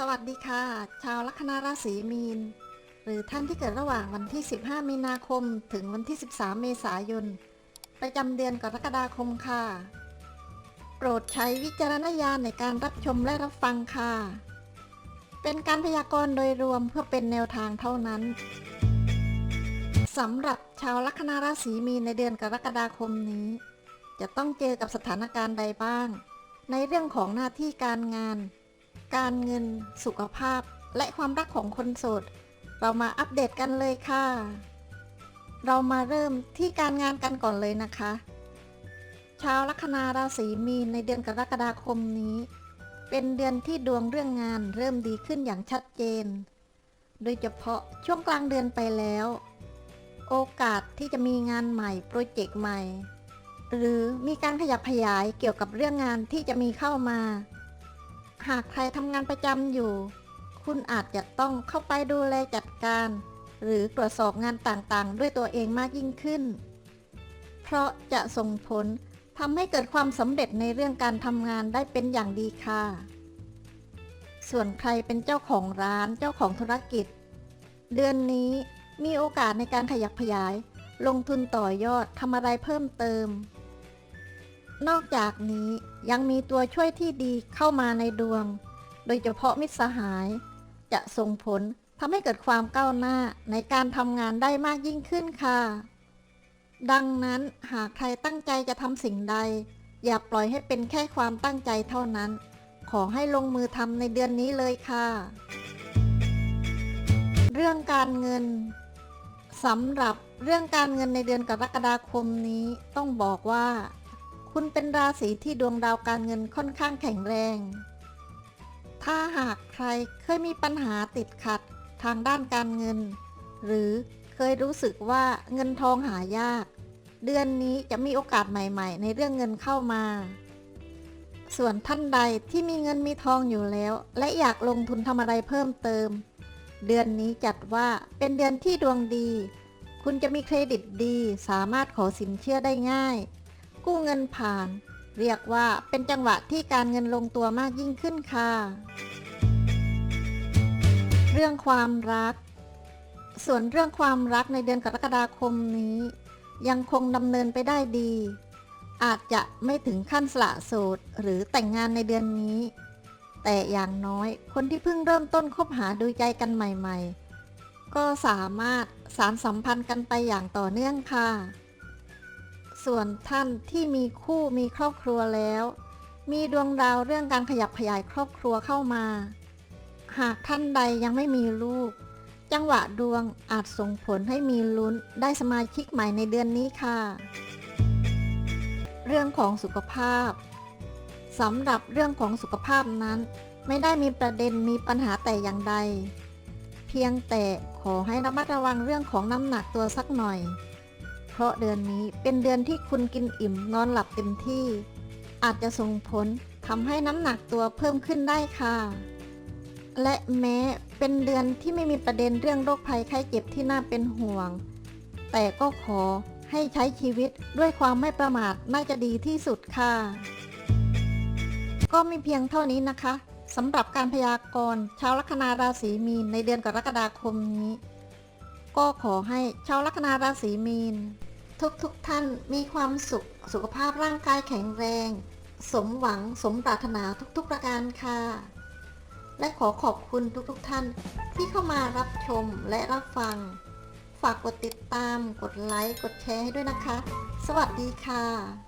สวัสดีค่ะ ชาวลัคนาราศีมีน หรือท่านที่เกิดระหว่างวันที่ 15 มีนาคม ถึงวันที่ 13 เมษายน ประจำเดือนกรกฎาคมค่ะ โปรดใช้วิจารณญาณในการรับชมและรับฟังค่ะ เป็นการพยากรณ์โดยรวมเพื่อเป็นแนวทางเท่านั้นสำหรับชาวลัคนาราศีมีนในเดือนกรกฎาคมนี้ จะต้องเจอกับสถานการณ์ใดบ้าง ในเรื่องของหน้าที่การงาน การเงิน สุขภาพ และความรักของคนโสด เรามาอัปเดตกันเลยค่ะ เรามาเริ่มที่การงานกันก่อนเลยนะคะ ชาวลัคนาราศีมีนในเดือนกรกฎาคมนี้ เป็นเดือนที่ดวงเรื่องงานเริ่มดีขึ้นอย่างชัดเจน โดยเฉพาะช่วงกลางเดือนไปแล้ว โอกาสที่จะมีงานใหม่โปรเจกต์ใหม่ หรือมีการขยับขยายเกี่ยวกับเรื่องงานที่จะมีเข้ามา หากใครทำงานประจำอยู่ คุณอาจจะต้องเข้าไปดูแลจัดการ หรือตรวจสอบงานต่างๆ ด้วยตัวเองมากยิ่งขึ้น เพราะจะส่งผลทำให้เกิดความสำเร็จในเรื่องการทำงานได้เป็นอย่างดีค่ะ ส่วนใครเป็นเจ้าของร้านเจ้าของธุรกิจ เดือนนี้มีโอกาสในการขยับขยาย ลงทุนต่อยอดทำอะไรเพิ่มเติม นอกจากนี้ยังมีตัวช่วยที่ดีเข้ามาในดวง โดยเฉพาะมิตรสหาย จะส่งผลทำให้เกิดความก้าวหน้าในการทำงานได้มากยิ่งขึ้นค่ะ ดังนั้นหากใครตั้งใจจะทำสิ่งใด อย่าปล่อยให้เป็นแค่ความตั้งใจเท่านั้น ขอให้ลงมือทำในเดือนนี้เลยค่ะ เรื่องการเงินสำหรับเรื่องการเงินในเดือนกรกฎาคมนี้ต้องบอกว่า คุณเป็นราศีที่ดวงดาวการเงินค่อนข้างแข็งแรง ถ้าหากใครเคยมีปัญหาติดขัดทางด้านการเงิน หรือเคยรู้สึกว่าเงินทองหายาก เดือนนี้จะมีโอกาสใหม่ ๆ ในเรื่องเงินเข้ามา ส่วนท่านใดที่มีเงินมีทองอยู่แล้ว และอยากลงทุนทำอะไรเพิ่มเติม เดือนนี้จัดว่าเป็นเดือนที่ดวงดี คุณจะมีเครดิตดี สามารถขอสินเชื่อได้ง่าย กู้เงินผ่าน เรียกว่าเป็นจังหวะที่การเงินลงตัวมากยิ่งขึ้นค่ะ เรื่องความรัก ส่วนเรื่องความรักในเดือนกรกฎาคมนี้ ยังคงดำเนินไปได้ดี อาจจะไม่ถึงขั้นสละโสดหรือแต่งงานในเดือนนี้ แต่อย่างน้อยคนที่เพิ่งเริ่มต้นคบหาดูใจกันใหม่ ๆ ก็สามารถสารสัมพันธ์กันไปอย่างต่อเนื่องค่ะ ส่วนท่านที่มีคู่มีครอบครัวแล้ว มีดวงดาวเรื่องการขยับขยายครอบครัวเข้ามา หากท่านใดยังไม่มีลูก จังหวะดวงอาจส่งผลให้มีลุ้นได้สมาชิกใหม่ในเดือนนี้ค่ะ เรื่องของสุขภาพสำหรับเรื่องของสุขภาพนั้น ไม่ได้มีประเด็นมีปัญหาแต่อย่างใด เพียงแต่ขอให้ระมัดระวังเรื่องของน้ำหนักตัวสักหน่อย เพราะเดือนนี้เป็นเดือนที่คุณกินอิ่มนอนหลับเต็มที่ อาจจะส่งผลทำให้น้ำหนักตัวเพิ่มขึ้นได้ค่ะ และแม้เป็นเดือนที่ไม่มีประเด็นเรื่องโรคภัยไข้เจ็บที่น่าเป็นห่วง แต่ก็ขอให้ใช้ชีวิตด้วยความไม่ประมาทน่าจะดีที่สุดค่ะ ก็มีเพียงเท่านี้นะคะสำหรับการพยากรณ์ชาวลัคนาราศีมีนในเดือนกรกฎาคมนี้ ก็ขอให้ชาวลัคนาราศีมีน ทุกๆทท่านมีความสุขสุขภาพร่างกายแข็งแรง สมหวังสมปรารถนาทุกๆประการค่ะ และขอขอบคุณทุกๆทท่านที่เข้ามารับชมและรับฟัง ฝากกดติดตาม กดไลค์ กดแชร์ให้ด้วยนะคะ สวัสดีค่ะ